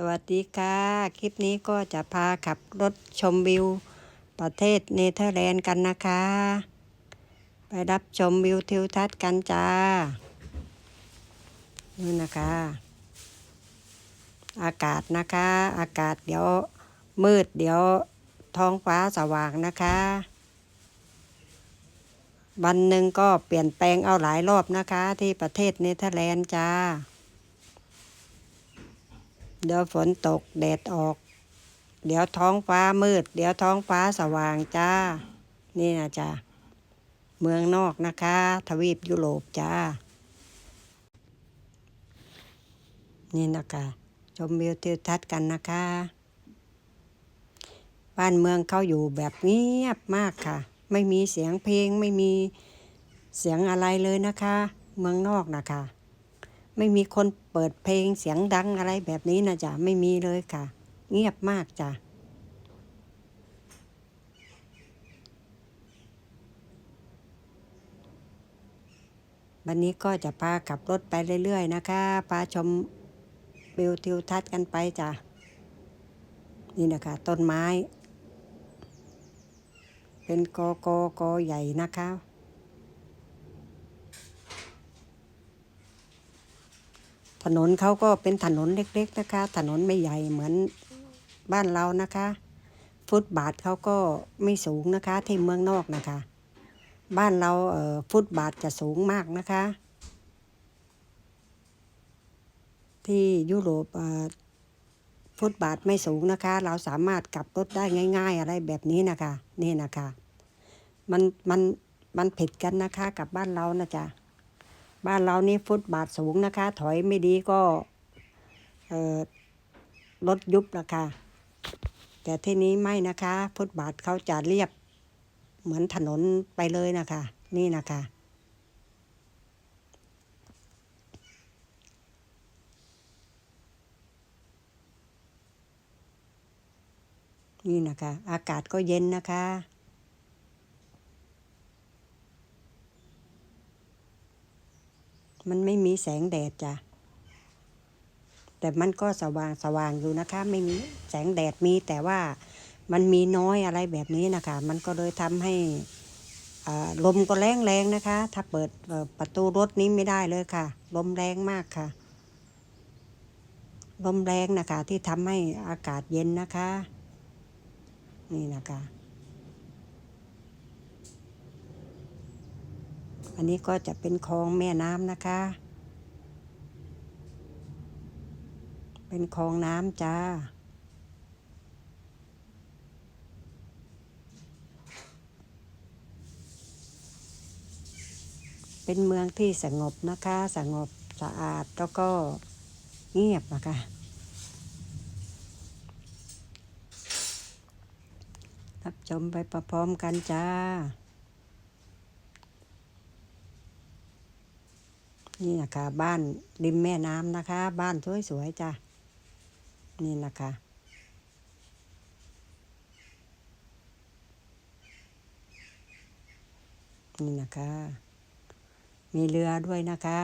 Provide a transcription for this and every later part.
สวัสดีค่ะ คลิปนี้ก็จะพาขับรถชมวิว ประเทศเนเธอร์แลนด์กันนะคะ ไปรับชมวิวทิวทัศน์กันจ้า นี่นะคะ อากาศนะคะ อากาศเดี๋ยวมืดเดี๋ยวท้องฟ้าสว่างนะคะ วันหนึ่งก็เปลี่ยนแปลงเอาหลายรอบนะคะ ที่ประเทศเนเธอร์แลนด์จ้า เดี๋ยวฝนตกแดดออก เดี๋ยวท้องฟ้ามืด เดี๋ยวท้องฟ้าสว่างจ้า นี่นะจ้าเมืองนอกนะคะ ทวีปยุโรปจ้า นี่นะคะชมวิวทิวทัศน์กันนะคะ บ้านเมืองเขาอยู่แบบเงียบมากค่ะ ไม่มีเสียงเพลงไม่มีเสียงอะไรเลยนะคะ เมืองนอกนะคะ ไม่มีคน ปิดเพลงเสียงดังอะไรแบบนี้นะจ๊ะไม่มีเลยค่ะ เงียบมากจ้ะวันนี้ก็จะพาขับรถไปเรื่อย ๆ นะคะพาชมวิวทิวทัศน์กันไปจ้ะนี่นะคะต้นไม้ เป็นกอ กอ กอใหญ่นะคะ ถนนเขาก็เป็นถนนเล็ก ๆนะคะ ถนนไม่ใหญ่เหมือนบ้านเรานะคะ ฟุตบาทเขาก็ไม่สูงนะคะที่เมืองนอกนะคะ บ้านเราเอ่อฟุตบาทจะสูงมากนะคะ ที่ยุโรปเอ่อฟุตบาทไม่สูงนะคะ เราสามารถกลับรถได้ง่าย ๆ อะไรแบบนี้นะคะ นี่นะคะ มันมันมันผิดกันนะคะกับบ้านเรานะจ๊ะ บ้านเรานี่ฟุตบาทสูงนะคะ ถอยไม่ดีก็รถยุบราคาแต่ที่นี้ไม่นะคะ ฟุตบาทเขาจะเรียบเหมือนถนนไปเลยนะคะ นี่นะคะ นี่นะคะ อากาศก็เย็นนะคะ มันไม่มีแสงแดดจ้ะ แต่มันก็สว่างสว่างอยู่นะคะ ไม่มีแสงแดดมีแต่ว่ามันมีน้อยอะไรแบบนี้นะคะ มันก็เลยทำให้อ่าลมก็แรงแรงนะคะ ถ้าเปิดประตูรถนี้ไม่ได้เลยค่ะ ลมแรงมากค่ะ ลมแรงนะคะที่ทำให้อากาศเย็นนะคะ นี่นะคะ อันนี้ก็จะเป็นคลองแม่น้ำนะคะ เป็นคลองน้ำจ้า เป็นเมืองที่สงบนะคะ สงบสะอาดแล้วก็เงียบนะคะรับชมไปพร้อมกันจ้า นี่นะคะบ้านริมแม่น้ำนะคะ บ้านสวยๆจ้ะนี่นะคะนี่นะคะ มีเรือด้วยนะคะ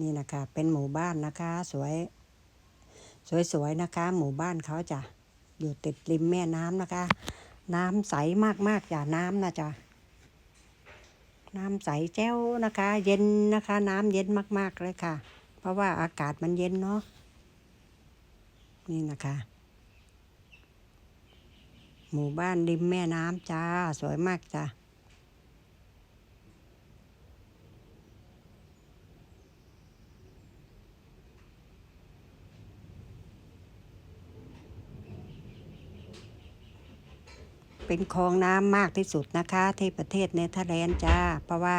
นี่นะคะ เป็นหมู่บ้านนะคะ สวย สวยๆนะคะ หมู่บ้านเขาจะอยู่ติดริมแม่น้ำนะคะ น้ำใสมากๆจ้ะน้ำนะจ๊ะ น้ำใสแจ้วนะคะ เย็นนะคะ น้ำเย็นมาก ๆ เลยค่ะ เพราะว่าอากาศมันเย็นเนาะนี่นะคะ หมู่บ้านริมแม่น้ำจ้า สวยมากจ้า เป็นคลองน้ำมากที่สุดนะคะ ที่ประเทศเนเธอร์แลนด์จ้า เพราะว่า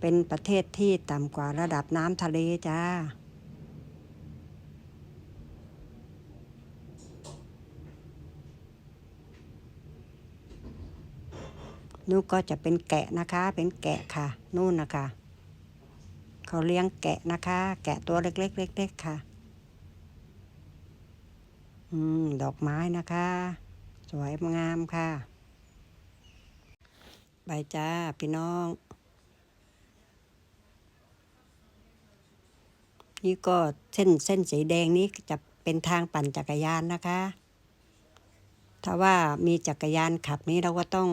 เป็นประเทศที่ต่ำกว่าระดับน้ำทะเลจ้านู่นก็จะเป็นแกะนะคะ เป็นแกะค่ะ นู่นนะคะ เขาเลี้ยงแกะนะคะ แกะตัวเล็กๆเล็กๆค่ะ อืม ดอกไม้นะคะ สวยงามค่ะไปจ้า พี่น้อง นี่ก็เส้นเส้นสีแดงนี้จะเป็นทางปั่นจักรยานนะคะ ถ้าว่ามีจักรยานขับนี้เราก็ต้อง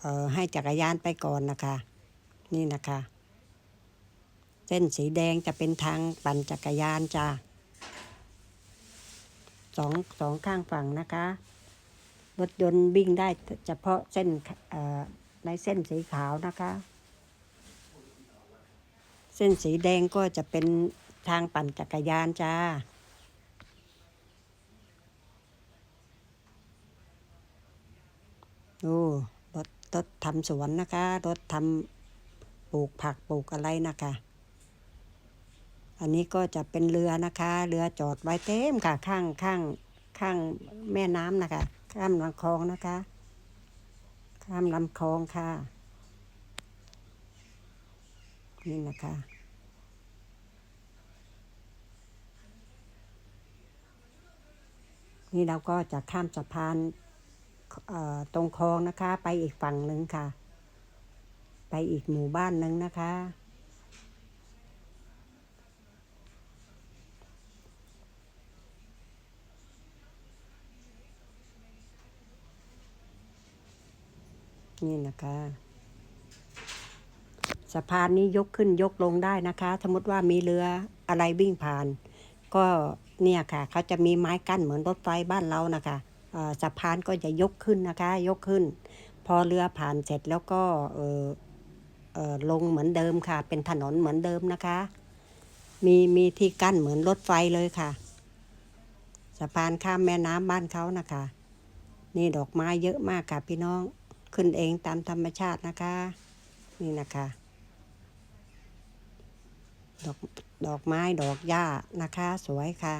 เออให้จักรยานไปก่อนนะคะ นี่นะคะ เส้นสีแดงจะเป็นทางปั่นจักรยานจ้าสองสองข้างฝั่งนะคะ รถยนต์วิ่งได้เฉพาะเส้นเอ่อในเส้นสีขาวนะคะ เส้นสีแดงก็จะเป็นทางปั่นจักรยานจ้าดูรถรถทำสวนนะคะ รถทำปลูกผักปลูกอะไรนะคะ อันนี้ก็จะเป็นเรือนะคะ เรือจอดไว้เต็มค่ะข้างข้าง ข้างแม่น้ำนะคะ ข้ามลำคลองนะคะ ข้ามลำคลองค่ะ นี่นะคะนี่เราก็จะข้ามสะพานตรงคลองนะคะ ไปอีกฝั่งหนึ่งค่ะ ไปอีกหมู่บ้านหนึ่งนะคะ นี่นะคะ สะพานนี้ยกขึ้นยกลงได้นะคะสมมติว่ามีเรืออะไรวิ่งผ่าน ก็เนี่ยค่ะ เขาจะมีไม้กั้นเหมือนรถไฟบ้านเรานะคะสะพานก็จะยกขึ้นนะคะ ยกขึ้น พอเรือผ่านเสร็จแล้วก็เออเออลงเหมือนเดิมค่ะ เป็นถนนเหมือนเดิมนะคะ มีมีที่กั้นเหมือนรถไฟเลยค่ะ สะพานข้ามแม่น้ำบ้านเขานะคะ นี่ดอกไม้เยอะมากค่ะพี่น้อง ขึ้นเองตามธรรมชาตินะคะ นี่นะคะ ดอกดอกไม้ดอกหญ้านะคะ สวยค่ะ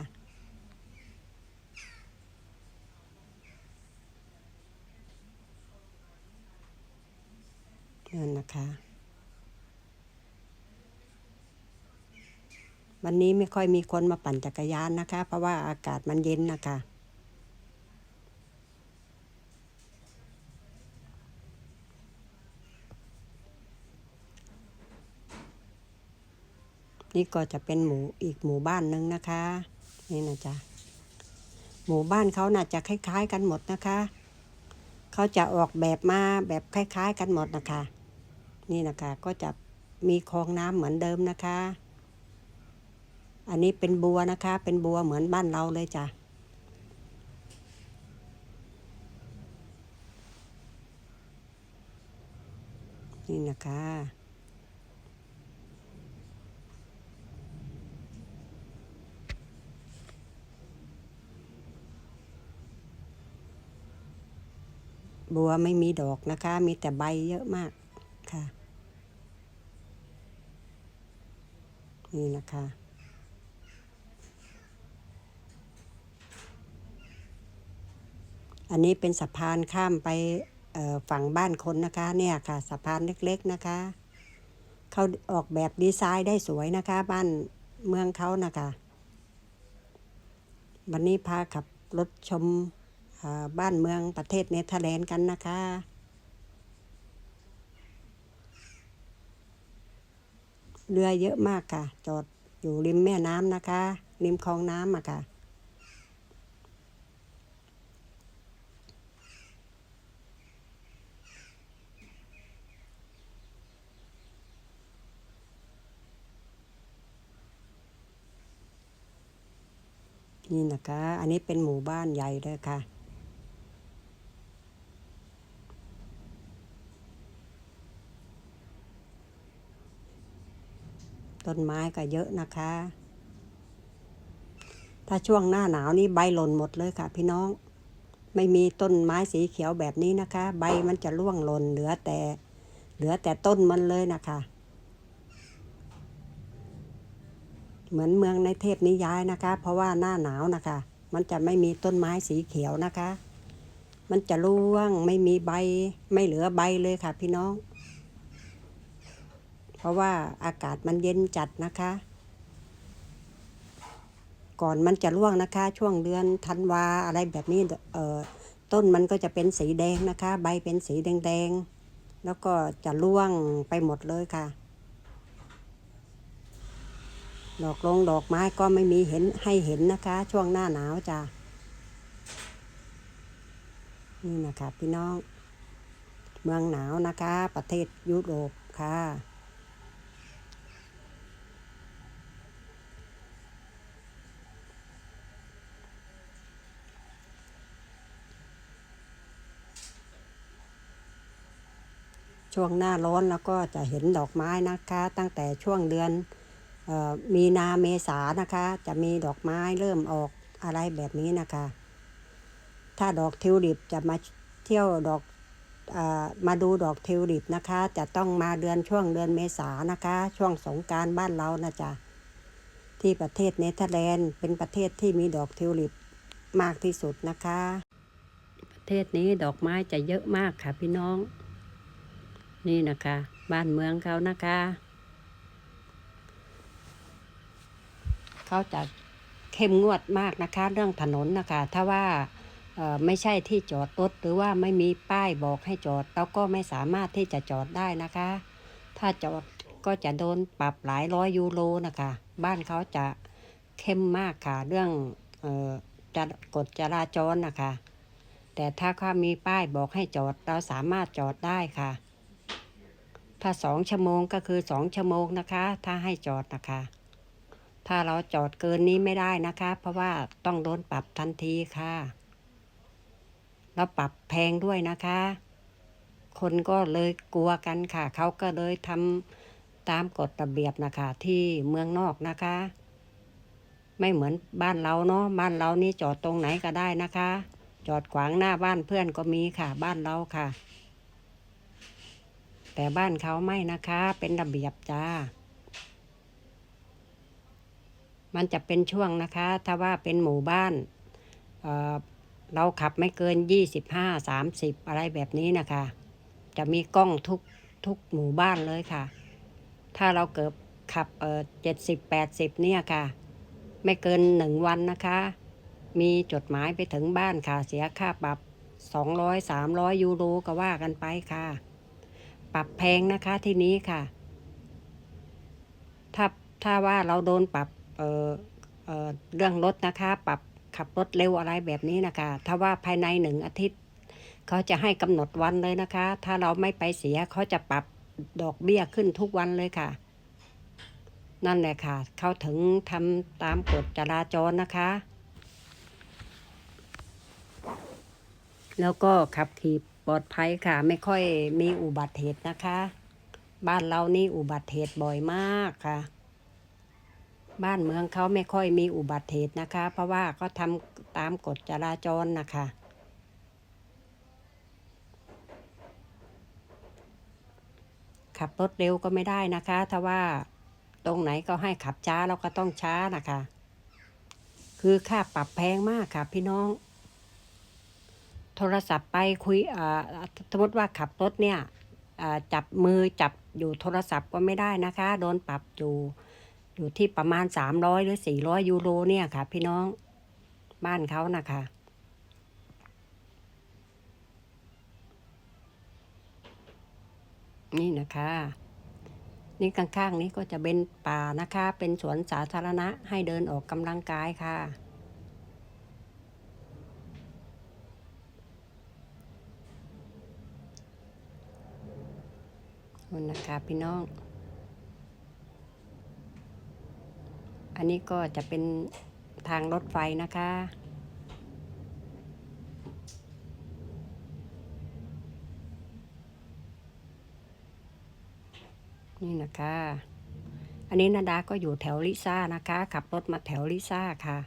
นั่นนะคะ วันนี้ไม่ค่อยมีคนมาปั่นจักรยานนะคะ เพราะว่าอากาศมันเย็นนะคะ นี่ก็จะเป็นหมู่อีกหมู่บ้านหนึ่งนะคะ นี่นะจ๊ะหมู่บ้านเขาน่าจะคล้าย ๆ กันหมดนะคะ เขาจะออกแบบมาแบบคล้าย ๆ กันหมดนะคะ นี่นะคะก็จะมีคลองน้ำเหมือนเดิมนะคะ อันนี้เป็นบัวนะคะ เป็นบัวเหมือนบ้านเราเลยจ้ะนี่นะคะ บัวไม่มีดอกนะคะ มีแต่ใบเยอะมากค่ะ นี่นะคะอันนี้เป็นสะพานข้ามไปฝั่งบ้านคนนะคะ เนี่ยค่ะ สะพานเล็กๆนะคะ เขาออกแบบดีไซน์ได้สวยนะคะ บ้านเมืองเขานะคะ วันนี้พาขับรถชม บ้านเมืองประเทศเนเธอร์แลนด์กันนะคะ เรือเยอะมากค่ะ จอดอยู่ริมแม่น้ำนะคะ ริมคลองน้ำอะค่ะนี่นะคะ อันนี้เป็นหมู่บ้านใหญ่เลยค่ะ ต้นไม้ก็เยอะนะคะ ถ้าช่วงหน้าหนาวนี่ใบหล่นหมดเลยค่ะ พี่น้อง ไม่มีต้นไม้สีเขียวแบบนี้นะคะ ใบมันจะร่วงหล่นเหลือแต่ เหลือแต่ต้นมันเลยนะคะ เหมือนเมืองในเทพนิยายนะคะ เพราะว่าหน้าหนาวนะคะ มันจะไม่มีต้นไม้สีเขียวนะคะ มันจะร่วงไม่มีใบ ไม่เหลือใบเลยค่ะ พี่น้อง ราะว่าอากาศมันเย็นจัดนะคะ ก่อนมันจะร่วงนะคะ ช่วงเดือนธันวาอะไรแบบนี้เอ่อต้นมันก็จะเป็นสีแดงนะคะ ใบเป็นสีแดงๆ แล้วก็จะร่วงไปหมดเลยค่ะ ดอกลงดอกไม้ก็ไม่มีเห็นให้เห็นนะคะ ช่วงหน้าหนาวจ้ะนี่นะคะพี่น้อง เมืองหนาวนะคะ ประเทศยุโรปค่ะ ช่วงหน้าร้อนแล้วก็จะเห็นดอกไม้นะคะ ตั้งแต่ช่วงเดือนออมีนาเมษานะคะ จะมีดอกไม้เริ่มออกอะไรแบบนี้นะคะ ถ้าดอกทิวลิปจะมาเที่ยวดอกอมาดูดอกทิวลิปนะคะ จะต้องมาเดือนช่วงเดือนเมษานะคะ ช่วงสงการบ้านเรานะจ๊ะที่ประเทศเนเธอร์แลนด์เป็นประเทศที่มีดอกทิวลิปมากที่สุดนะคะ ประเทศนี้ดอกไม้จะเยอะมากค่ะพี่น้อง นี่นะคะ บ้านเมืองเขานะคะ เขาจะเข้มงวดมากนะคะ เรื่องถนนนะคะ ถ้าว่าไม่ใช่ที่จอดรถหรือว่าไม่มีป้ายบอกให้จอดเราก็ไม่สามารถที่จะจอดได้นะคะ ถ้าจอดก็จะโดนปรับหลายร้อยยูโรนะคะ บ้านเขาจะเข้มมากค่ะ เรื่องจะกฎจราจรนะคะ แต่ถ้าเขามีป้ายบอกให้จอดเราสามารถจอดได้ค่ะ ถ้าสองชั่วโมงก็คือสองชั่วโมงนะคะ ถ้าให้จอดนะคะ ถ้าเราจอดเกินนี้ไม่ได้นะคะ เพราะว่าต้องโดนปรับทันทีค่ะ แล้วปรับแพงด้วยนะคะ คนก็เลยกลัวกันค่ะ เขาก็เลยทำตามกฎระเบียบนะคะ ที่เมืองนอกนะคะ ไม่เหมือนบ้านเราเนาะบ้านเรานี่จอดตรงไหนก็ได้นะคะ จอดขวางหน้าบ้านเพื่อนก็มีค่ะ บ้านเราค่ะ แต่บ้านเขาไม่นะคะ เป็นระเบียบจ้า มันจะเป็นช่วงนะคะ ถ้าว่าเป็นหมู่บ้านเอ่อเราขับไม่เกินยี่สิบห้าสามสิบอะไรแบบนี้นะคะ จะมีกล้องทุกทุกหมู่บ้านเลยค่ะ ถ้าเราเกิดขับเออเจ็ดสิบแปดสิบเนี่ยค่ะ ไม่เกินหนึ่งวันนะคะ มีจดหมายไปถึงบ้านค่ะ เสียค่าปรับสองร้อยสามร้อยยูโรก็ว่ากันไปค่ะ ปรับแพงนะคะที่นี้ค่ะ ถ้าถ้าว่าเราโดนปรับเอ่อเอ่อเรื่องรถนะคะ ปรับขับรถเร็วอะไรแบบนี้นะคะ ถ้าว่าภายในหนึ่งอาทิตย์เขาจะให้กำหนดวันเลยนะคะ ถ้าเราไม่ไปเสียเขาจะปรับดอกเบี้ยขึ้นทุกวันเลยค่ะ นั่นแหละค่ะ เขาถึงทำตามกฎจราจรนะคะ แล้วก็ขับขี่ ปลอดภัยค่ะ ไม่ค่อยมีอุบัติเหตุนะคะ บ้านเรานี่อุบัติเหตุบ่อยมากค่ะ บ้านเมืองเขาไม่ค่อยมีอุบัติเหตุนะคะ เพราะว่าเขาทำตามกฎจราจรนะคะขับรถเร็วก็ไม่ได้นะคะ ถ้าว่าตรงไหนก็ให้ขับช้าเราก็ต้องช้านะคะ คือค่าปรับแพงมากค่ะพี่น้อง โทรศัพท์ไปคุยอ่าสมมติว่าขับรถเนี่ยอ่าจับมือจับอยู่โทรศัพท์ก็ไม่ได้นะคะ โดนปรับอยู่อยู่ที่ประมาณสามร้อยหรือสี่ร้อยยูโรเนี่ยค่ะ พี่น้องบ้านเขานะคะนี่นะคะ นี่ข้างๆนี้ก็จะเป็นป่านะคะ เป็นสวนสาธารณะให้เดินออกกำลังกายค่ะ นู่นนะคะพี่น้อง อันนี้ก็จะเป็นทางรถไฟนะคะ นี่นะคะ อันนี้นาดาก็อยู่แถวลิซ่านะคะ ขับรถมาแถวลิซ่าค่ะ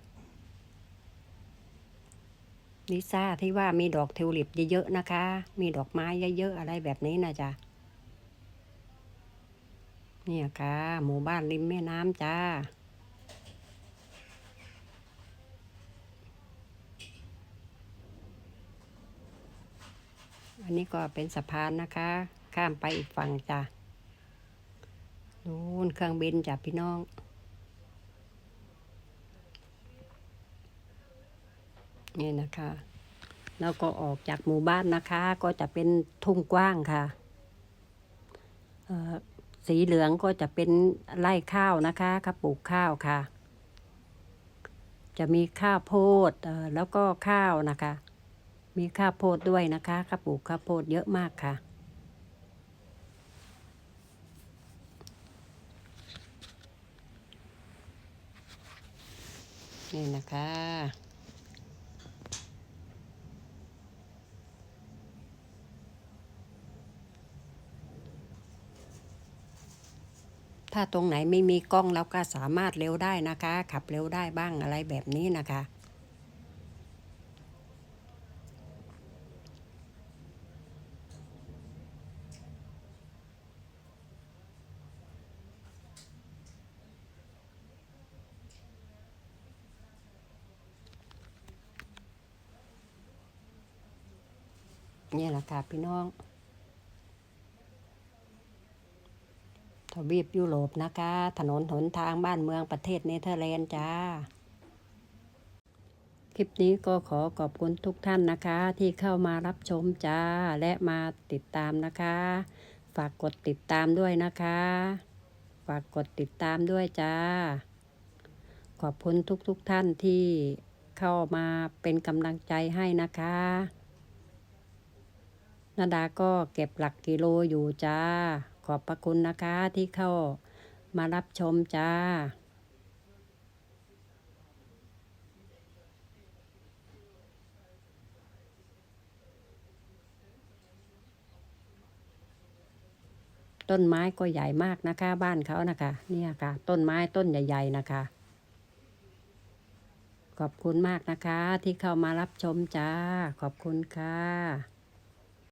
ลิซ่าที่ว่ามีดอกทิวลิปเยอะๆนะคะ มีดอกไม้เยอะๆอะไรแบบนี้นะจ๊ะ เนี่ยค่ะ หมู่บ้านริมแม่น้ำจ้า อันนี้ก็เป็นสะพานนะคะ ข้ามไปอีกฝั่งจ้ะนู่นเครื่องบินจ้ะพี่น้อง นี่นะคะ แล้วก็ออกจากหมู่บ้านนะคะ ก็จะเป็นทุ่งกว้างค่ะเอ่อ สีเหลืองก็จะเป็นไร่ข้าวนะคะเขาปลูกข้าวค่ะ จะมีข้าวโพดเอ่อแล้วก็ข้าวนะคะ มีข้าวโพดด้วยนะคะเขาปลูกข้าวโพดเยอะมากค่ะนี่นะคะ ถ้าตรงไหนไม่มีกล้องเราก็สามารถเร็วได้นะคะ ขับเร็วได้บ้างอะไรแบบนี้นะคะ นี่แหละค่ะพี่น้อง วีปยุโรปนะคะ ถนนหนทางบ้านเมืองประเทศเนเธอร์แลนด์จ้า คลิปนี้ก็ขอขอบคุณทุกท่านนะคะ ที่เข้ามารับชมจ้า และมาติดตามนะคะ ฝากกดติดตามด้วยนะคะ ฝากกดติดตามด้วยจ้า ขอบคุณทุกๆทท่านที่เข้ามาเป็นกำลังใจให้นะคะนาดาก็เก็บหลักกิโลอยู่จ้า ขอบพระคุณนะคะที่เข้ามารับชมจ้าต้นไม้ก็ใหญ่มากนะคะ บ้านเขานะคะเนี่ยค่ะ ต้นไม้ต้นใหญ่ ๆนะคะ ขอบคุณมากนะคะที่เข้ามารับชมจ้า ขอบคุณค่ะ